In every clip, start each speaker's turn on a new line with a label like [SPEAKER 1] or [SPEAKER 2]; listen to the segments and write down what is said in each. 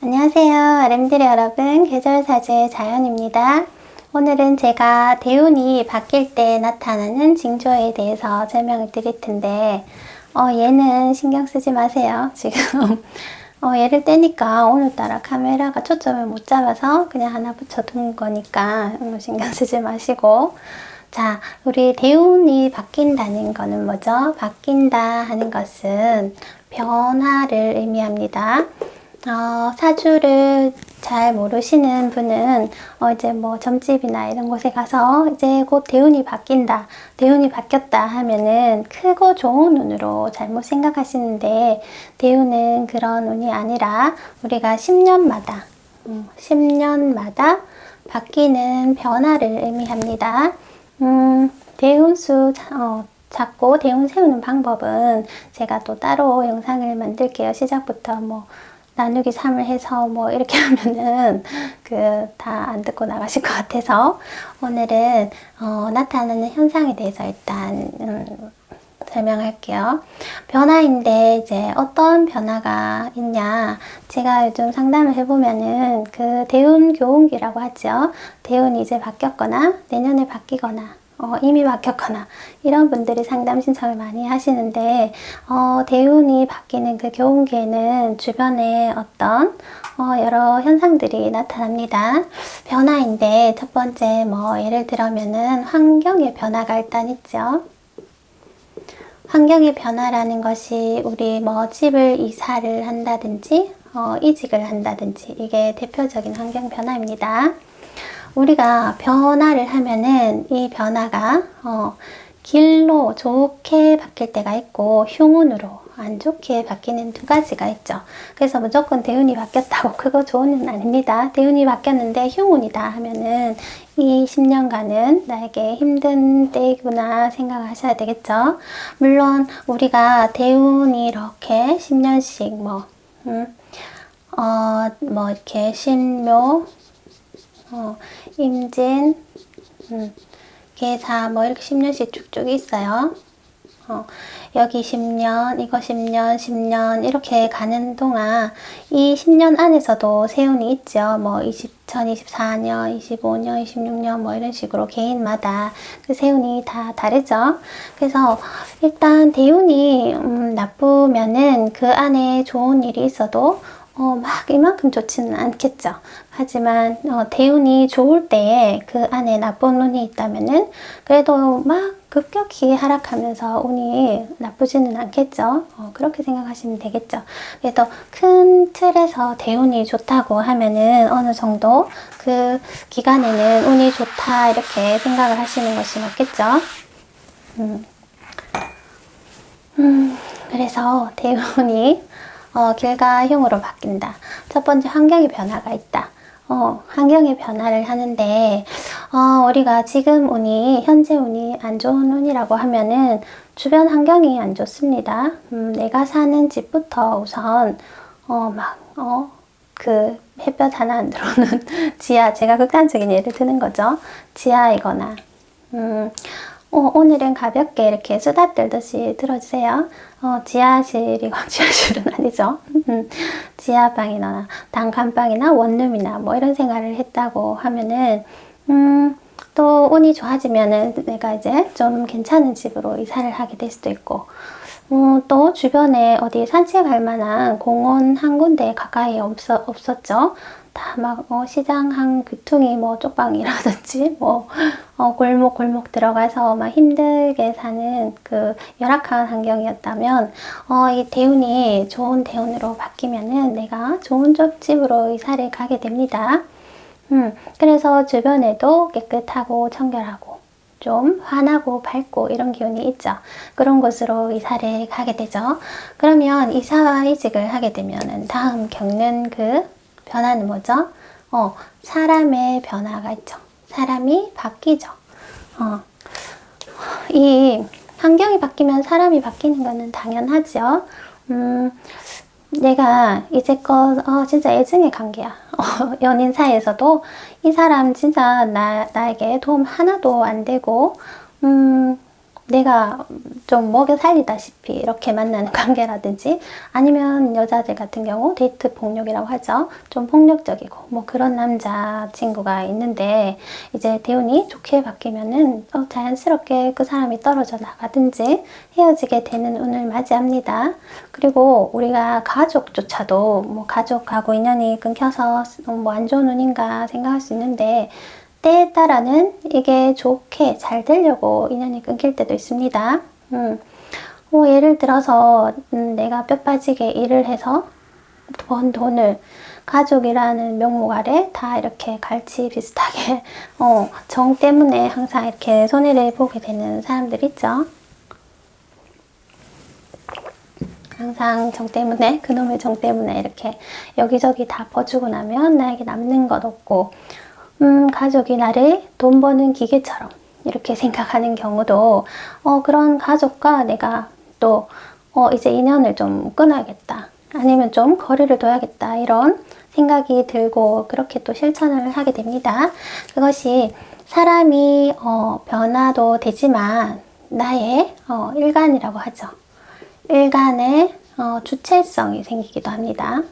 [SPEAKER 1] 안녕하세요. RM들 여러분. 계절사주의 자연입니다. 오늘은 제가 대운이 바뀔 때 나타나는 징조에 대해서 설명을 드릴 텐데, 어, 얘는 신경 쓰지 마세요. 지금, 어, 얘를 떼니까 오늘따라 카메라가 초점을 못 잡아서 그냥 하나 붙여둔 거니까 음, 신경 쓰지 마시고, 자, 우리 대운이 바뀐다는 거는 뭐죠? 바뀐다 하는 것은 변화를 의미합니다. 어, 사주를 잘 모르시는 분은 어, 이제 뭐 점집이나 이런 곳에 가서 이제 곧 대운이 바뀐다, 대운이 바뀌었다 하면은 크고 좋은 운으로 잘못 생각하시는데 대운은 그런 운이 아니라 우리가 10년마다, 음, 10년마다 바뀌는 변화를 의미합니다. 음, 대운수 어, 잡고 대운 세우는 방법은 제가 또 따로 영상을 만들게요. 시작부터 뭐 나누기 3을 해서 뭐 이렇게 하면은 그 다 안 듣고 나가실 것 같아서 오늘은 어, 나타나는 현상에 대해서 일단 음, 설명할게요. 변화인데 이제 어떤 변화가 있냐. 제가 요즘 상담을 해보면은 그 대운 교운기라고 하죠. 대운이 이제 바뀌었거나 내년에 바뀌거나 어, 이미 바뀌었거나 이런 분들이 상담 신청을 많이 하시는데 어, 대운이 바뀌는 그 교운기에는 주변에 어떤 어, 여러 현상들이 나타납니다. 변화인데 첫 번째 뭐 예를 들어면은 환경의 변화가 일단 있죠. 환경의 변화라는 것이 우리 뭐 집을 이사를 한다든지 어, 이직을 한다든지 이게 대표적인 환경 변화입니다. 우리가 변화를 하면은 이 변화가 어, 길로 좋게 바뀔 때가 있고 흉운으로 안 좋게 바뀌는 두 가지가 있죠. 그래서 무조건 대운이 바뀌었다고 그거 좋은 은 아닙니다. 대운이 바뀌었는데 흉운이다 하면은 이 10년간은 나에게 힘든 때구나 생각하셔야 되겠죠. 물론 우리가 대운이 이렇게 10년씩 뭐, 음, 어, 뭐 이렇게 신묘, 어, 임진, 음, 계사 뭐 이렇게 10년씩 쭉쭉 있어요. 어, 여기 10년, 이거 10년, 10년 이렇게 가는 동안 이 10년 안에서도 세운이 있죠. 뭐 2024년, 25년, 26년 뭐 이런 식으로 개인마다 그 세운이 다 다르죠. 그래서 일단 대운이 음, 나쁘면은 그 안에 좋은 일이 있어도 어, 막 이만큼 좋지는 않겠죠. 하지만 어, 대운이 좋을 때에 그 안에 나쁜 운이 있다면은 그래도 막 급격히 하락하면서 운이 나쁘지는 않겠죠. 어, 그렇게 생각하시면 되겠죠. 그래도 큰 틀에서 대운이 좋다고 하면은 어느 정도 그 기간에는 운이 좋다 이렇게 생각을 하시는 것이 맞겠죠. 음. 음, 그래서 대운이 어, 길가형으로 바뀐다. 첫 번째 환경의 변화가 있다. 어, 환경의 변화를 하는데, 어, 우리가 지금 운이, 현재 운이 안 좋은 운이라고 하면은 주변 환경이 안 좋습니다. 음, 내가 사는 집부터 우선, 어, 막, 어, 그 햇볕 하나 안 들어오는 지하, 제가 극단적인 예를 드는 거죠. 지하이거나, 음, 어, 오늘은 가볍게 이렇게 수다 떨듯이 들어주세요. 어, 지하실이고 지하실은 아니죠. 음, 지하방이나 단칸방이나 원룸이나 뭐 이런 생활을 했다고 하면은 음, 또 운이 좋아지면은 내가 이제 좀 괜찮은 집으로 이사를 하게 될 수도 있고 어, 또 주변에 어디 산책할 만한 공원 한 군데 가까이 없어, 없었죠. 다막 어, 시장 한 귀퉁이 뭐 쪽방이라든지 뭐 어, 골목 골목 들어가서 막 힘들게 사는 그 열악한 환경이었다면 어, 이 대운이 좋은 대운으로 바뀌면은 내가 좋은 쪽집으로 이사를 가게 됩니다. 음, 그래서 주변에도 깨끗하고 청결하고 좀 환하고 밝고 이런 기운이 있죠. 그런 곳으로 이사를 가게 되죠. 그러면 이사와 이직을 하게 되면은 다음 겪는 그 변화는 뭐죠? 어, 사람의 변화가 있죠. 사람이 바뀌죠. 어, 이 환경이 바뀌면 사람이 바뀌는 거는 당연하죠. 음, 내가 이제껏 어, 진짜 애증의 관계야. 어, 연인 사이에서도 이 사람 진짜 나, 나에게 도움 하나도 안 되고 음, 내가 좀 먹여 살리다시피 이렇게 만나는 관계라든지 아니면 여자들 같은 경우 데이트 폭력이라고 하죠. 좀 폭력적이고 뭐 그런 남자 친구가 있는데 이제 대운이 좋게 바뀌면은 어, 자연스럽게 그 사람이 떨어져 나가든지 헤어지게 되는 운을 맞이합니다. 그리고 우리가 가족조차도 뭐 가족하고 인연이 끊겨서 뭐 안 좋은 운인가 생각할 수 있는데 때에 따라는 이게 좋게 잘 되려고 인연이 끊길 때도 있습니다. 음. 뭐 예를 들어서 음, 내가 뼈 빠지게 일을 해서 번 돈을 가족이라는 명목 아래 다 이렇게 갈치 비슷하게 어, 정 때문에 항상 이렇게 손해를 보게 되는 사람들 있죠. 항상 정 때문에 그놈의 정 때문에 이렇게 여기저기 다 퍼주고 나면 나에게 남는 것 없고 음, 가족이 나를 돈 버는 기계처럼 이렇게 생각하는 경우도 어, 그런 가족과 내가 또 어, 이제 인연을 좀 끊어야겠다. 아니면 좀 거리를 둬야겠다. 이런 생각이 들고 그렇게 또 실천을 하게 됩니다. 그것이 사람이 어, 변화도 되지만 나의 어, 일간이라고 하죠. 일간의 어, 주체성이 생기기도 합니다.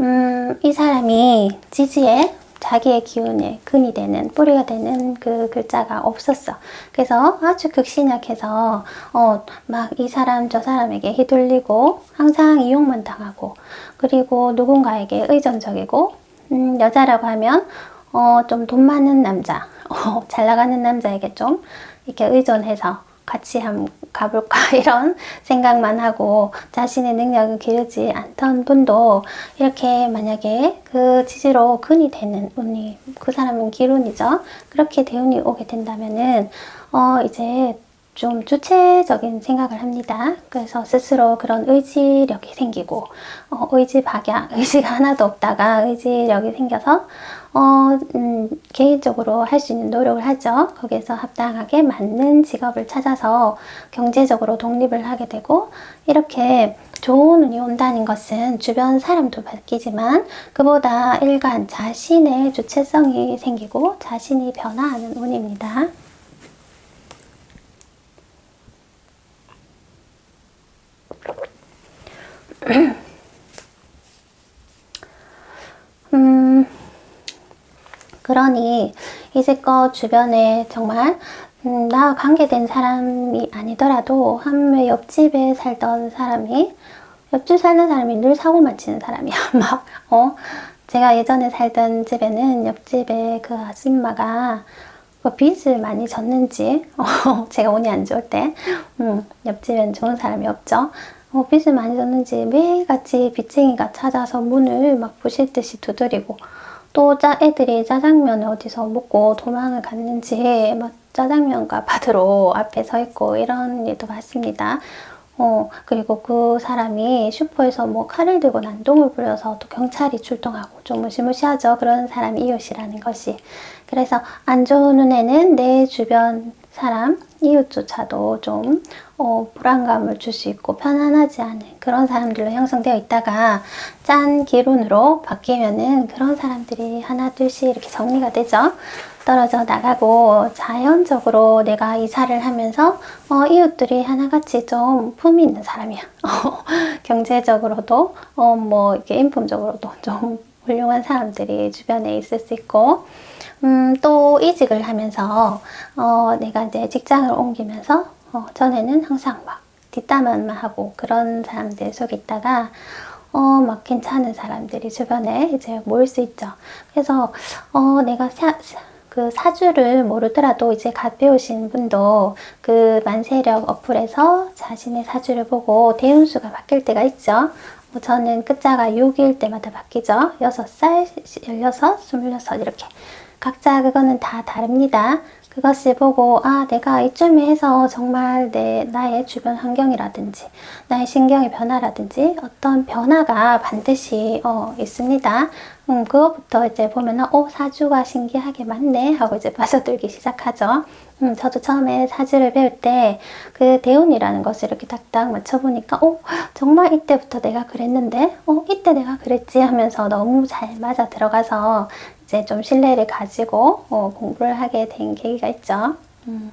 [SPEAKER 1] 음, 이 사람이 지지에 자기의 기운에 근이 되는 뿌리가 되는 그 글자가 없었어. 그래서 아주 극신약해서 어, 막 이 사람 저 사람에게 휘둘리고 항상 이용만 당하고 그리고 누군가에게 의존적이고 음, 여자라고 하면 어, 좀 돈 많은 남자, 어, 잘 나가는 남자에게 좀 이렇게 의존해서 같이 한번 가볼까 이런 생각만 하고 자신의 능력을 기르지 않던 분도 이렇게 만약에 그 지지로 근이 되는 운이 그 사람은 기운이죠. 그렇게 대운이 오게 된다면은 어 이제 좀 주체적인 생각을 합니다. 그래서 스스로 그런 의지력이 생기고 어, 의지 박약, 의지가 하나도 없다가 의지력이 생겨서 어, 음, 개인적으로 할 수 있는 노력을 하죠. 거기에서 합당하게 맞는 직업을 찾아서 경제적으로 독립을 하게 되고 이렇게 좋은 운이 온다는 것은 주변 사람도 바뀌지만 그보다 일간 자신의 주체성이 생기고 자신이 변화하는 운입니다. 음, 그러니 이제껏 주변에 정말 음, 나와 관계된 사람이 아니더라도 한 옆집에 살던 사람이 옆집 살던 사람이 늘 사고만 치는 사람이야. 막, 어? 제가 예전에 살던 집에는 옆집에 그 아줌마가 뭐 빚을 많이 졌는지, 어, 제가 운이 안 좋을 때, 음, 옆집엔 좋은 사람이 없죠. 어, 빚을 많이 졌는지 매일같이 빚쟁이가 찾아서 문을 막 부실 듯이 두드리고 또 짜, 애들이 짜장면을 어디서 먹고 도망을 갔는지 막 짜장면가 받으러 앞에 서 있고 이런 일도 봤습니다. 어, 그리고 그 사람이 슈퍼에서 뭐 칼을 들고 난동을 부려서 또 경찰이 출동하고 좀 무시무시하죠. 그런 사람 이웃이라는 것이. 그래서 안 좋은 눈에는 내 주변 사람, 이웃조차도 좀 어, 불안감을 줄 수 있고 편안하지 않은 그런 사람들로 형성되어 있다가 짠 기운으로 바뀌면은 그런 사람들이 하나 둘씩 이렇게 정리가 되죠. 떨어져 나가고 자연적으로 내가 이사를 하면서 어, 이웃들이 하나같이 좀 품이 있는 사람이야. 어, 경제적으로도 어, 뭐 이렇게 인품적으로도 좀 훌륭한 사람들이 주변에 있을 수 있고 음, 또 이직을 하면서 어, 내가 이제 직장을 옮기면서 어, 전에는 항상 막 뒷담화만 하고 그런 사람들 속에 있다가 어, 막 괜찮은 사람들이 주변에 이제 모일 수 있죠. 그래서 어, 내가 사, 그 사주를 모르더라도 이제 갓 배우신 분도 그 만세력 어플에서 자신의 사주를 보고 대운수가 바뀔 때가 있죠. 뭐 저는 끝자가 6일 때마다 바뀌죠. 6살, 16, 26 이렇게. 각자 그거는 다 다릅니다. 그것을 보고 아 내가 이쯤에 해서 정말 내 나의 주변 환경이라든지 나의 신경의 변화라든지 어떤 변화가 반드시 어, 있습니다. 음, 그것부터 이제 보면은 어 사주가 신기하게 맞네 하고 이제 빠져들기 시작하죠. 음, 저도 처음에 사주를 배울 때 그 대운이라는 것을 이렇게 딱딱 맞춰보니까 어 정말 이때부터 내가 그랬는데 어 이때 내가 그랬지 하면서 너무 잘 맞아 들어가서 이제 좀 신뢰를 가지고 어, 공부를 하게 된 계기가 있죠. 음.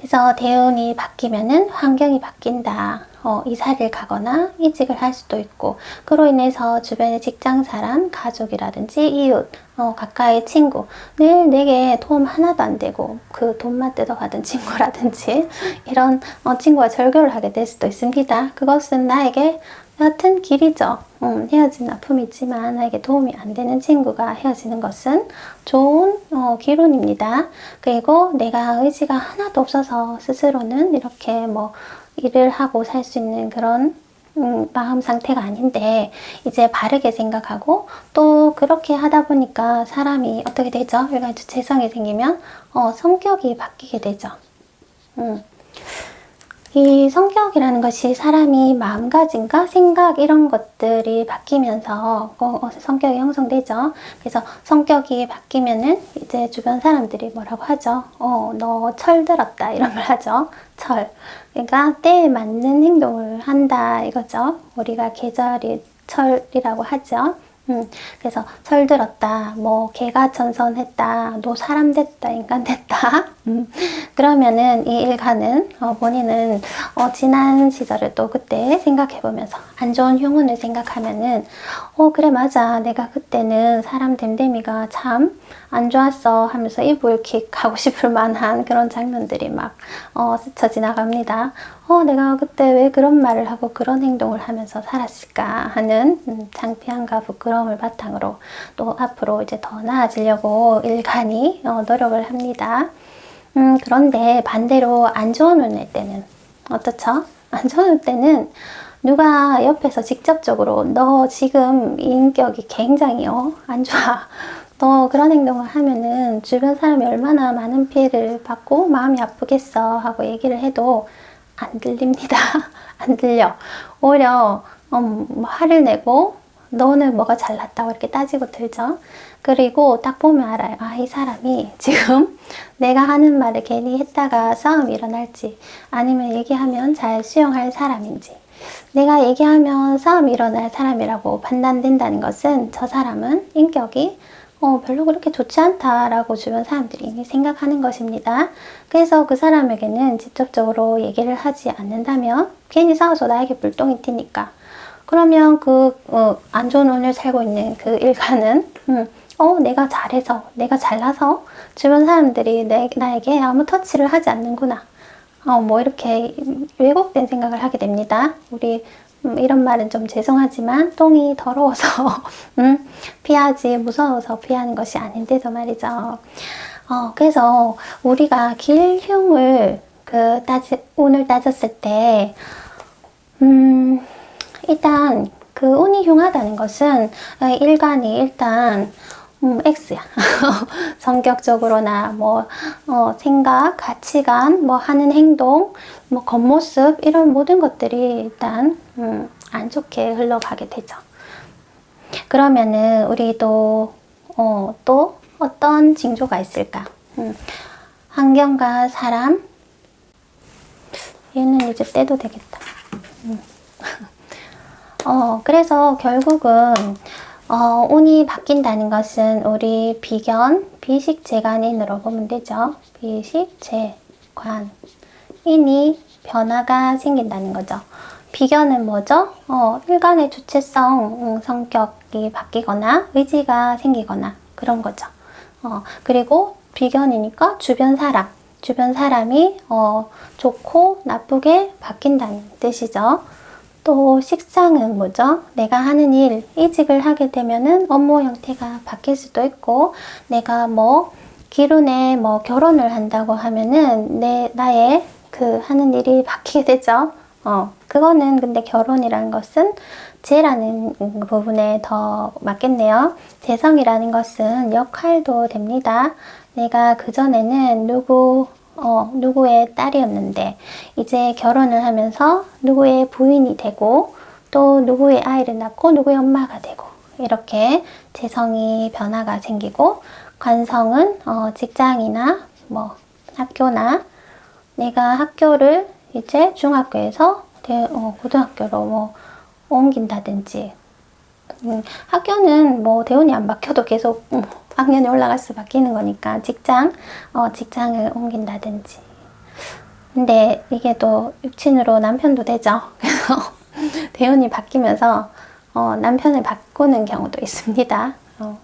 [SPEAKER 1] 그래서 대운이 바뀌면은 환경이 바뀐다. 어, 이사를 가거나 이직을 할 수도 있고, 그로 인해서 주변의 직장 사람, 가족이라든지 이웃, 어, 가까이 친구, 늘 내게 도움 하나도 안 되고, 그 돈만 뜯어가던 친구라든지, 이런 어, 친구와 절교를 하게 될 수도 있습니다. 그것은 나에게 같은 길이죠. 음, 헤어진 아픔이 있지만 나에게 도움이 안 되는 친구가 헤어지는 것은 좋은 어, 기론입니다. 그리고 내가 의지가 하나도 없어서 스스로는 이렇게 뭐 일을 하고 살 수 있는 그런 음, 마음 상태가 아닌데 이제 바르게 생각하고 또 그렇게 하다 보니까 사람이 어떻게 되죠? 일간 주체성이 생기면 어, 성격이 바뀌게 되죠. 음. 이 성격이라는 것이 사람이 마음가짐과 생각 이런 것들이 바뀌면서 어, 성격이 형성되죠. 그래서 성격이 바뀌면은 이제 주변 사람들이 뭐라고 하죠? 어, 너 철들었다 이런 걸 하죠. 철. 그러니까 때에 맞는 행동을 한다 이거죠. 우리가 계절이 철이라고 하죠. 음, 그래서 철들었다, 뭐 개가 전선했다, 너 사람 됐다, 인간 됐다. 음, 그러면은 이 일가는 어, 본인은 어, 지난 시절을 또 그때 생각해 보면서 안 좋은 흉운을 생각하면은 어 그래 맞아, 내가 그때는 사람 댐댐이가 참 안 좋았어 하면서 이불킥 하고 싶을 만한 그런 장면들이 막 어, 스쳐 지나갑니다. 어 내가 그때 왜 그런 말을 하고 그런 행동을 하면서 살았을까 하는 음, 창피함과 부끄러움을 바탕으로 또 앞으로 이제 더 나아지려고 일간이 어, 노력을 합니다. 음, 그런데 반대로 안 좋은 운일 때는 어떻죠? 안 좋은 운 때는 누가 옆에서 직접적으로 너 지금 인격이 굉장히 어, 안 좋아. 너 그런 행동을 하면은 주변 사람이 얼마나 많은 피해를 받고 마음이 아프겠어 하고 얘기를 해도 안 들립니다. 안 들려. 오히려 음, 화를 내고 너는 뭐가 잘났다고 이렇게 따지고 들죠. 그리고 딱 보면 알아요. 아, 이 사람이 지금 내가 하는 말을 괜히 했다가 싸움이 일어날지 아니면 얘기하면 잘 수용할 사람인지 내가 얘기하면 싸움이 일어날 사람이라고 판단된다는 것은 저 사람은 인격이 어, 별로 그렇게 좋지 않다라고 주변 사람들이 이미 생각하는 것입니다. 그래서 그 사람에게는 직접적으로 얘기를 하지 않는다면 괜히 싸워서 나에게 불똥이 튀니까 그러면 그, 어, 안 좋은 운을 살고 있는 그 일가는, 음, 어, 내가 잘해서, 내가 잘나서 주변 사람들이 내, 나에게 아무 터치를 하지 않는구나. 어, 뭐 이렇게 왜곡된 생각을 하게 됩니다. 우리 음, 이런 말은 좀 죄송하지만 똥이 더러워서 음, 피하지 무서워서 피하는 것이 아닌데도 말이죠. 어, 그래서 우리가 길흉을 그 따지 운을 따졌을 때 음, 일단 그 운이 흉하다는 것은 일간이 일단 음, X야. 성격적으로나 뭐 어, 생각, 가치관, 뭐 하는 행동, 뭐 겉모습 이런 모든 것들이 일단 음, 안 좋게 흘러가게 되죠. 그러면은 우리도 어, 또 어떤 징조가 있을까? 음, 환경과 사람 얘는 이제 떼도 되겠다. 음. 어, 그래서 결국은 어, 운이 바뀐다는 것은 우리 비견, 비식재간인으로 보면 되죠. 비식재관. 인이 변화가 생긴다는 거죠. 비견은 뭐죠? 어, 일간의 주체성, 음, 성격이 바뀌거나 의지가 생기거나 그런 거죠. 어, 그리고 비견이니까 주변 사람, 주변 사람이 어, 좋고 나쁘게 바뀐다는 뜻이죠. 또 식상은 뭐죠? 내가 하는 일, 이직을 하게 되면은 업무 형태가 바뀔 수도 있고, 내가 뭐 기룬에 뭐 결혼을 한다고 하면은 내 나의 그 하는 일이 바뀌게 되죠. 어, 그거는 근데 결혼이라는 것은 재라는 부분에 더 맞겠네요. 재성이라는 것은 역할도 됩니다. 내가 그전에는 누구 어, 누구의 딸이었는데 이제 결혼을 하면서 누구의 부인이 되고 또 누구의 아이를 낳고 누구의 엄마가 되고 이렇게 재성이 변화가 생기고 관성은 어, 직장이나 뭐 학교나 내가 학교를 이제 중학교에서 대, 어, 고등학교로 뭐 옮긴다든지. 음, 학교는 뭐 대운이 안 박혀도 계속 음, 학년이 올라갈수록 바뀌는 거니까 직장, 어, 직장을 옮긴다든지. 근데 이게 또 육친으로 남편도 되죠. 그래서 대운이 바뀌면서 어, 남편을 바꾸는 경우도 있습니다. 어,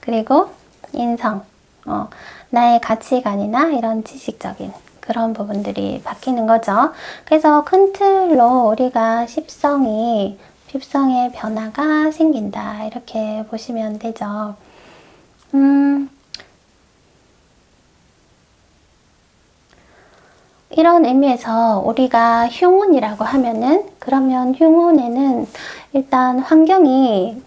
[SPEAKER 1] 그리고 인성, 어, 나의 가치관이나 이런 지식적인 그런 부분들이 바뀌는 거죠. 그래서 큰 틀로 우리가 십성이 십성의 변화가 생긴다 이렇게 보시면 되죠. 음, 이런 의미에서 우리가 흉운이라고 하면은 그러면 흉운에는 일단 환경이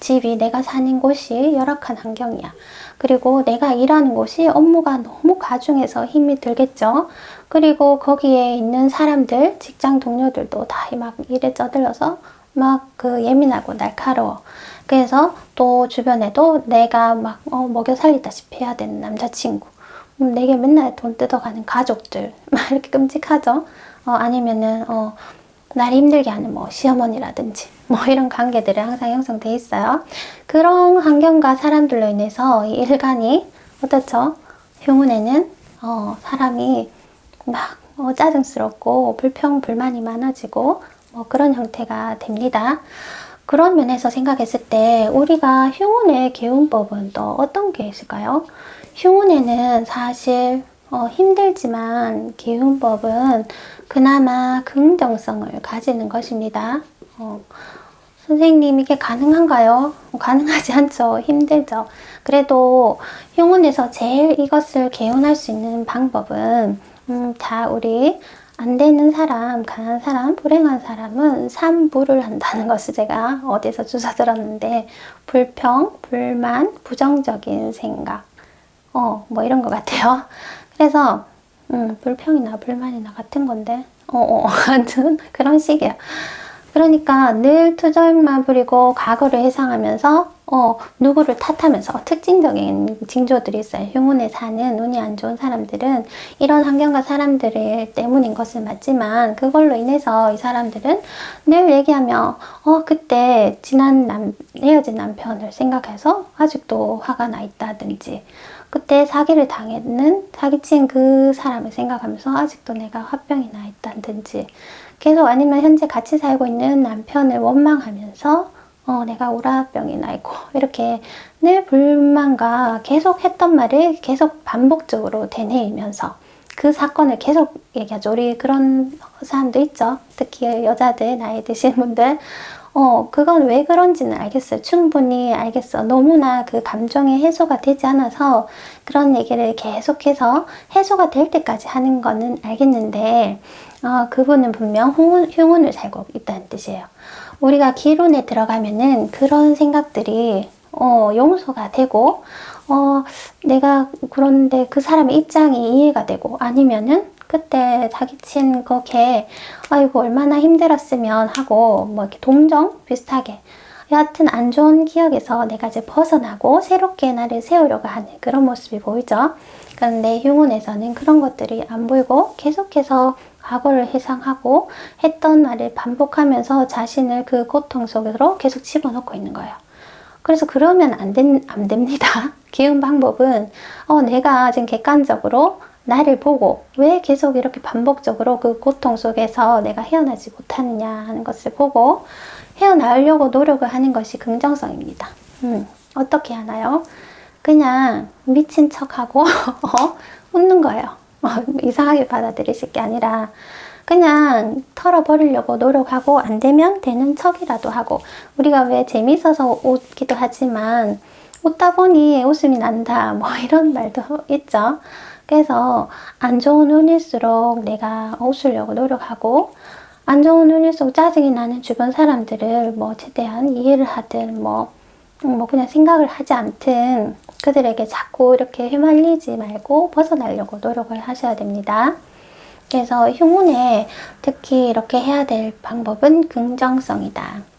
[SPEAKER 1] 집이 내가 사는 곳이 열악한 환경이야. 그리고 내가 일하는 곳이 업무가 너무 가중해서 힘이 들겠죠. 그리고 거기에 있는 사람들, 직장 동료들도 다 막 일에 쩌들러서 막 그 예민하고 날카로워. 그래서 또 주변에도 내가 막 어, 먹여 살리다시피 해야 되는 남자친구. 음, 내게 맨날 돈 뜯어가는 가족들. 막 이렇게 끔찍하죠. 어, 아니면은, 어, 날 힘들게 하는 뭐 시어머니라든지 뭐 이런 관계들이 항상 형성돼 있어요. 그런 환경과 사람들로 인해서 이 일간이 어떻죠? 흉운에는 어, 사람이 막 어, 짜증스럽고 불평 불만이 많아지고 뭐 그런 형태가 됩니다. 그런 면에서 생각했을 때 우리가 흉운의 개운법은 또 어떤 게 있을까요? 흉운에는 사실 어, 힘들지만 개운법은 그나마 긍정성을 가지는 것입니다. 어, 선생님 이게 가능한가요? 가능하지 않죠. 힘들죠. 그래도 흉운에서 제일 이것을 개운할 수 있는 방법은 음, 다 우리 안 되는 사람, 가난한 사람, 불행한 사람은 삼부를 한다는 것을 제가 어디서 주사 들었는데 불평, 불만, 부정적인 생각, 어, 뭐 이런 것 같아요. 그래서 음, 불평이나 불만이나 같은 건데, 어, 어, 하여튼 그런 식이야. 그러니까 늘 투정만 부리고 과거를 회상하면서 어, 누구를 탓하면서 특징적인 징조들이 있어요. 흉운에 사는 운이 안 좋은 사람들은 이런 환경과 사람들 때문인 것은 맞지만 그걸로 인해서 이 사람들은 늘 얘기하며 어, 그때 지난 남, 헤어진 남편을 생각해서 아직도 화가 나 있다든지 그때 사기를 당했는 사기친 그 사람을 생각하면서 아직도 내가 화병이 나 있다든지 계속 아니면 현재 같이 살고 있는 남편을 원망하면서 어, 내가 오라병이 나 있고 이렇게 늘 불만과 계속 했던 말을 계속 반복적으로 되뇌이면서 그 사건을 계속 얘기하죠. 우리 그런 사람도 있죠. 특히 여자들 나이 드신 분들 어, 그건 왜 그런지는 알겠어요. 충분히 알겠어. 너무나 그 감정이 해소가 되지 않아서 그런 얘기를 계속해서 해소가 될 때까지 하는 거는 알겠는데, 어, 그분은 분명 흉운, 흉운을 살고 있다는 뜻이에요. 우리가 기론에 들어가면은 그런 생각들이, 어, 용서가 되고, 어, 내가 그런데 그 사람의 입장이 이해가 되고, 아니면은 그때 사기친 거 걔 아이고 얼마나 힘들었으면 하고 뭐 이렇게 동정 비슷하게 여하튼 안 좋은 기억에서 내가 이제 벗어나고 새롭게 나를 세우려고 하는 그런 모습이 보이죠. 그런데 흉운에서는 그런 것들이 안 보이고 계속해서 과거를 회상하고 했던 말을 반복하면서 자신을 그 고통 속으로 계속 집어넣고 있는 거예요. 그래서 그러면 안, 된, 안 됩니다. 기운 방법은 어, 내가 지금 객관적으로 나를 보고 왜 계속 이렇게 반복적으로 그 고통 속에서 내가 헤어나지 못하느냐 하는 것을 보고 헤어나오려고 노력을 하는 것이 긍정성입니다. 음, 어떻게 하나요? 그냥 미친 척하고 어? 웃는 거예요. 어, 이상하게 받아들이실 게 아니라 그냥 털어버리려고 노력하고 안 되면 되는 척이라도 하고 우리가 왜 재밌어서 웃기도 하지만 웃다 보니 웃음이 난다 뭐 이런 말도 있죠. 그래서 안 좋은 운일수록 내가 웃으려고 노력하고 안 좋은 운일수록 짜증이 나는 주변 사람들을 뭐 최대한 이해를 하든 뭐, 뭐 그냥 생각을 하지 않든 그들에게 자꾸 이렇게 휘말리지 말고 벗어나려고 노력을 하셔야 됩니다. 그래서 흉운에 특히 이렇게 해야 될 방법은 긍정성이다.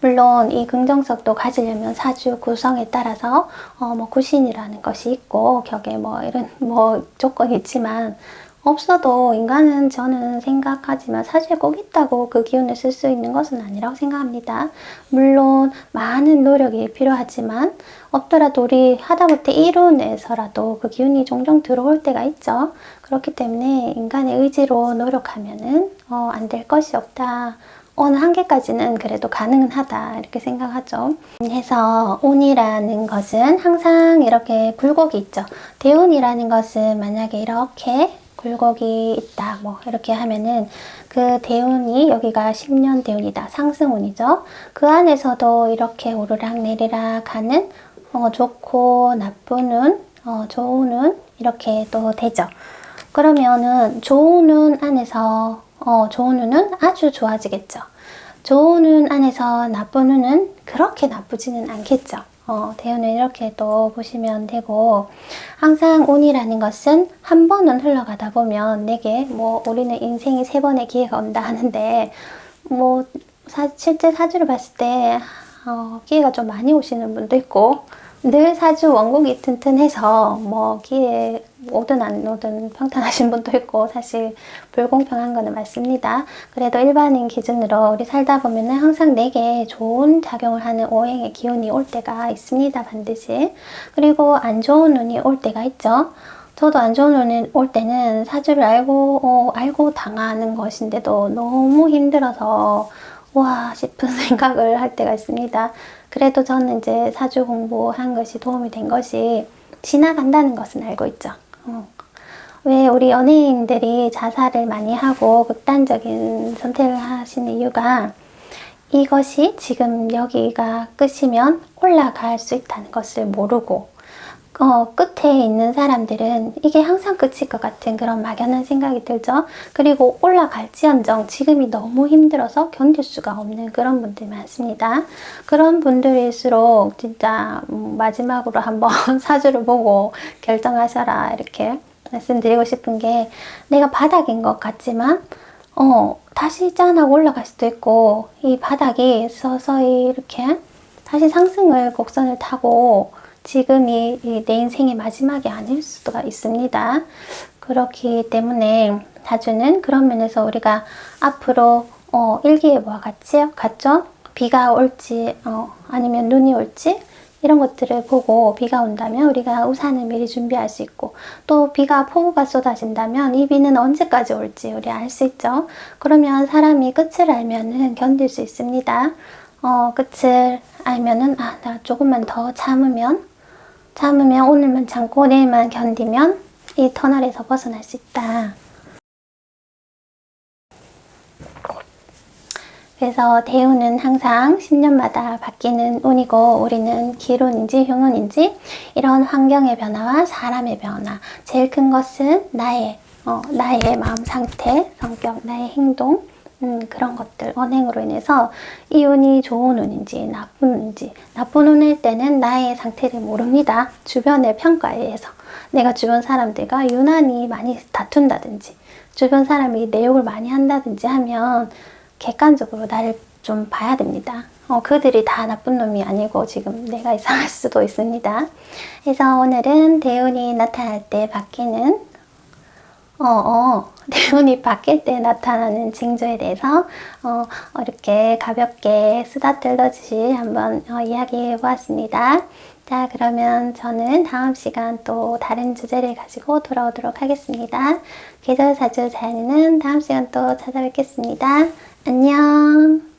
[SPEAKER 1] 물론 이 긍정성도 가지려면 사주 구성에 따라서 어, 뭐 구신이라는 것이 있고 격에 뭐 이런 뭐 조건이 있지만 없어도 인간은 저는 생각하지만 사실 꼭 있다고 그 기운을 쓸 수 있는 것은 아니라고 생각합니다. 물론 많은 노력이 필요하지만 없더라도 우리 하다못해 이론에서라도 그 기운이 종종 들어올 때가 있죠. 그렇기 때문에 인간의 의지로 노력하면은 어, 안 될 것이 없다. 어느 한계까지는 그래도 가능은 하다 이렇게 생각하죠. 해서 온이라는 것은 항상 이렇게 굴곡이 있죠. 대운이라는 것은 만약에 이렇게 굴곡이 있다 뭐 이렇게 하면은 그 대운이 여기가 10년 대운이다 상승운이죠. 그 안에서도 이렇게 오르락 내리락 하는 어, 좋고 나쁜 운, 어, 좋은 운 이렇게 또 되죠. 그러면은 좋은 운 안에서 어, 좋은 운은 아주 좋아지겠죠. 좋은 운 안에서 나쁜 운은 그렇게 나쁘지는 않겠죠. 어, 대운은 이렇게 또 보시면 되고 항상 운이라는 것은 한 번은 흘러가다 보면 내게 뭐 우리는 인생에 세 번의 기회가 온다 하는데 뭐 사, 실제 사주를 봤을 때 어, 기회가 좀 많이 오시는 분도 있고 늘 사주 원곡이 튼튼해서 뭐 기회 오든 안 오든 평탄하신 분도 있고 사실 불공평한 거는 맞습니다. 그래도 일반인 기준으로 우리 살다 보면은 항상 내게 좋은 작용을 하는 오행의 기운이 올 때가 있습니다. 반드시. 그리고 안 좋은 운이 올 때가 있죠. 저도 안 좋은 운이 올 때는 사주를 알고 어, 알고 당하는 것인데도 너무 힘들어서 와 싶은 생각을 할 때가 있습니다. 그래도 저는 이제 사주 공부한 것이 도움이 된 것이 지나간다는 것은 알고 있죠. 어. 왜 우리 연예인들이 자살을 많이 하고 극단적인 선택을 하시는 이유가 이것이 지금 여기가 끝이면 올라갈 수 있다는 것을 모르고 어, 끝에 있는 사람들은 이게 항상 끝일 것 같은 그런 막연한 생각이 들죠. 그리고 올라갈지언정 지금이 너무 힘들어서 견딜 수가 없는 그런 분들이 많습니다. 그런 분들일수록 진짜 음, 마지막으로 한번 사주를 보고 결정하셔라 이렇게 말씀드리고 싶은 게 내가 바닥인 것 같지만 어, 다시 짠하고 올라갈 수도 있고 이 바닥이 서서히 이렇게 다시 상승을 곡선을 타고 지금이 내 인생의 마지막이 아닐 수가 있습니다. 그렇기 때문에 자주는 그런 면에서 우리가 앞으로 어, 일기예보와 같이 같죠? 비가 올지 어, 아니면 눈이 올지 이런 것들을 보고 비가 온다면 우리가 우산을 미리 준비할 수 있고 또 비가 폭우가 쏟아진다면 이 비는 언제까지 올지 우리 알 수 있죠. 그러면 사람이 끝을 알면은 견딜 수 있습니다. 어, 끝을 알면은 아, 나 조금만 더 참으면 참으면 오늘만 참고 내일만 견디면 이 터널에서 벗어날 수 있다. 그래서 대운은 항상 10년마다 바뀌는 운이고 우리는 기운인지 흉운인지 이런 환경의 변화와 사람의 변화 제일 큰 것은 나의 어, 나의 마음 상태, 성격, 나의 행동 음, 그런 것들, 언행으로 인해서 이 운이 좋은 운인지 나쁜 운인지 나쁜 운일 때는 나의 상태를 모릅니다. 주변의 평가에 의해서 내가 주변 사람들과 유난히 많이 다툰다든지 주변 사람이 내 욕을 많이 한다든지 하면 객관적으로 나를 좀 봐야 됩니다. 어, 그들이 다 나쁜 놈이 아니고 지금 내가 이상할 수도 있습니다. 그래서 오늘은 대운이 나타날 때 바뀌는 어, 어, 대운이 바뀔 때 나타나는 징조에 대해서 어, 이렇게 가볍게 수다 떨듯이 한번 어, 이야기해 보았습니다. 자, 그러면 저는 다음 시간 또 다른 주제를 가지고 돌아오도록 하겠습니다. 계절 사주 자연이는 다음 시간 또 찾아뵙겠습니다. 안녕.